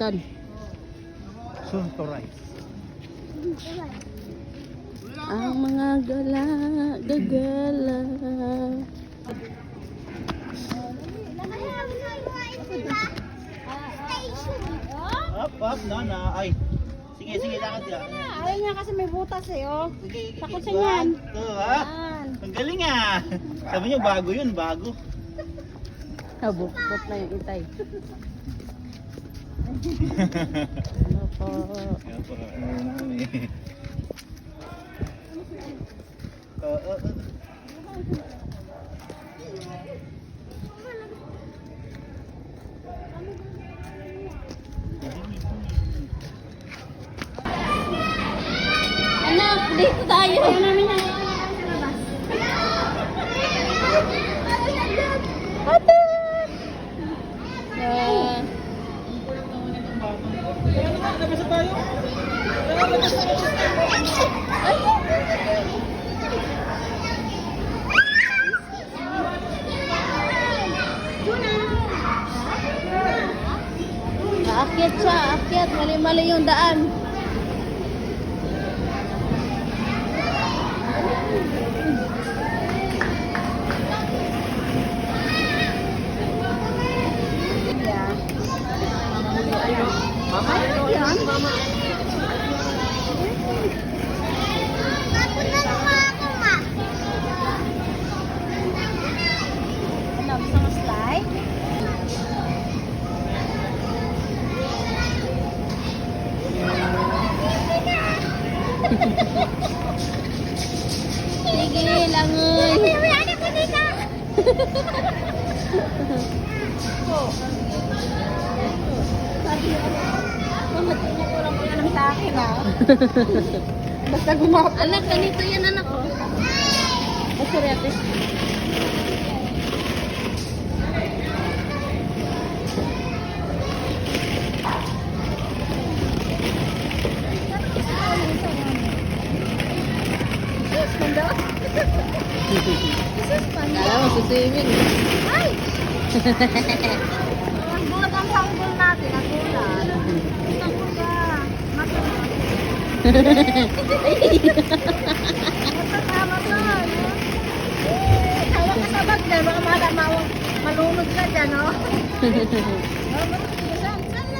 Kan. Soon to rise. Ang mga gala, gagala. Up, up, nana. Ay. Sige, sige, lakad ka. Ayaw niya kasi may butas eh, oh. Sige. Takot siya niyan. two, ha? Ang galing ah. Sabi niyo, bago yun, bago. Habukbot na yung itay. Ano po? Kaya po, ano namin. Oo, oo, oo. Anak, dito tayo. Ate! Mali-mali yung daan. Ano, gusto mo slide? Langoy. Kurang ko yan sa akin, ah. Basta gumapa. Anak, ganito yan anak ko. Oh, sorry Kala mo suswimming. Ay! Ang bulat ang sanggol natin, ang bulat. Sanggol ka. Matulog. Matama ka, no? Eh, Hawak ka sa bag dyan, baka mala- ma- malunod ka dyan, no?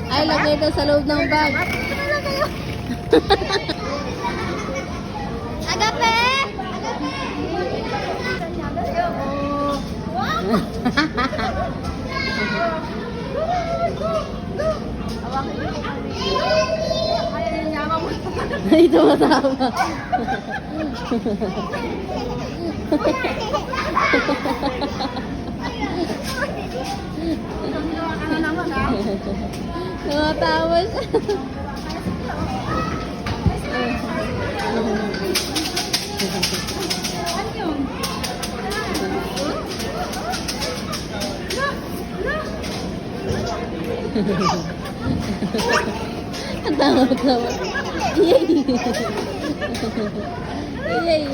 Ay, lagay daw sa loob ng bag. Agape! Ay, tumatawa. Tumatawa siya. Ang tawa-tawa. Yay! Yay!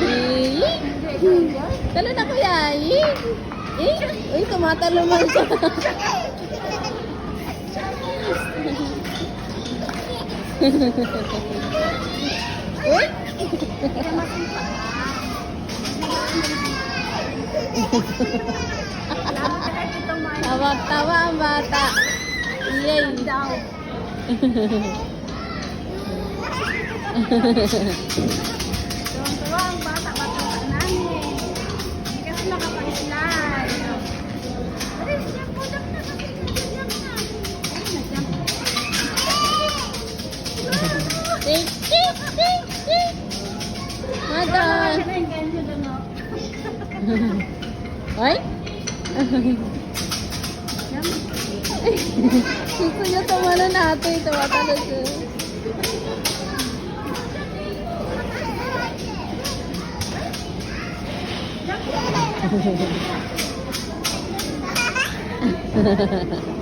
Yay! Talo na kuya! Eh, uy, tumatalo man siya. Uy! Tawa-tawa ang bata. Yay! Tuwang-tuwa ang bata, bata pa namin. Hindi kasi nakapag-slide. Dak na kasi. Nag-jump na. Ay, tik. Mata. Siya na yung ganyan, ano? Ay? Jump. Gusto niya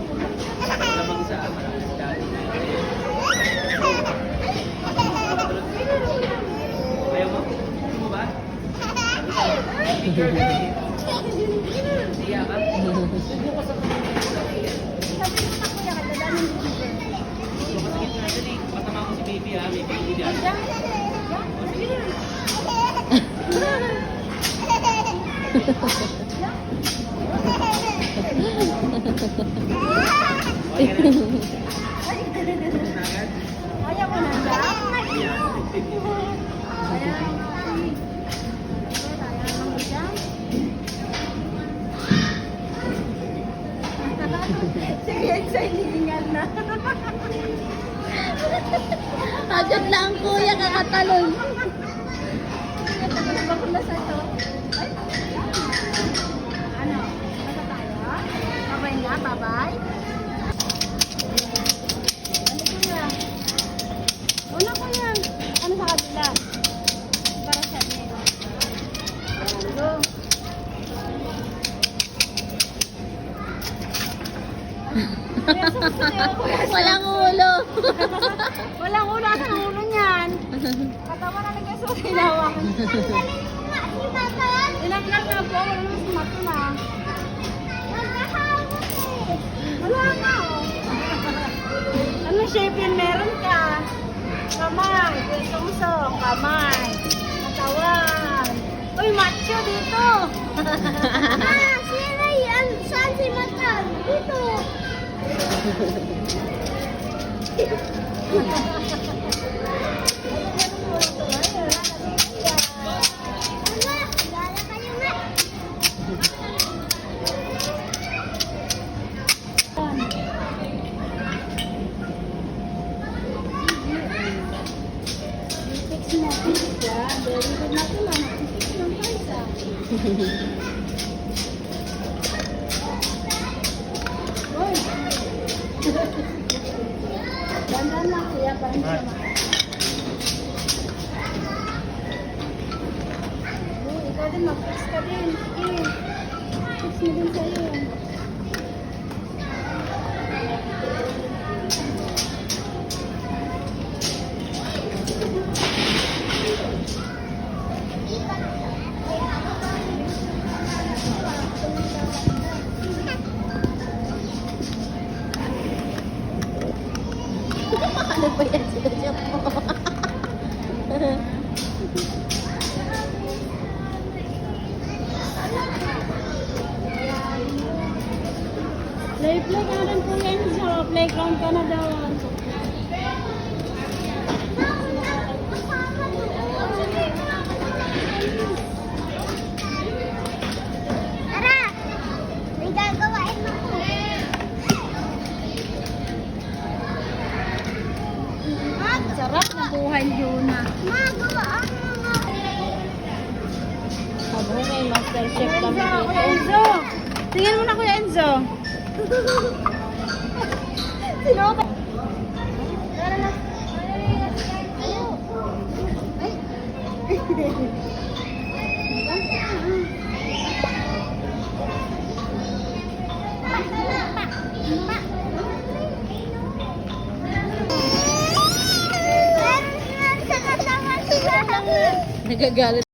May baby kuya, kakatalon. Bakula sa. Ay, Ano? Basta tayo? Na, bye-bye. Ano? Una kuya. Ano sa kabila? Para sa susunod ako. Walang ulo. Walang ulo. Asan ang ulo? Katawa na lang yung susi lawak. Ilang lang na po. Wala naman sumato na. Wala na. oh. Ano shape yun meron ka? Kamay. Sungsong. Kamay. Katawan. Uy, macho dito. ah, sino yan? Saan si Matan? Dito. Ikaw din mag-fix ka din. Sige. Fix mo din sa'yo. Mo? Play play na rin po yan sa playground ka na daw. Tara! May gagawain ako. Sarap na buhay yun na. Magawaan mo nga. Sabi may master chef kami Enzo, dito. Kuya Enzo. Tingnan mo na Kuya Enzo. Sino ka? Tara na. Ay. Nagagalit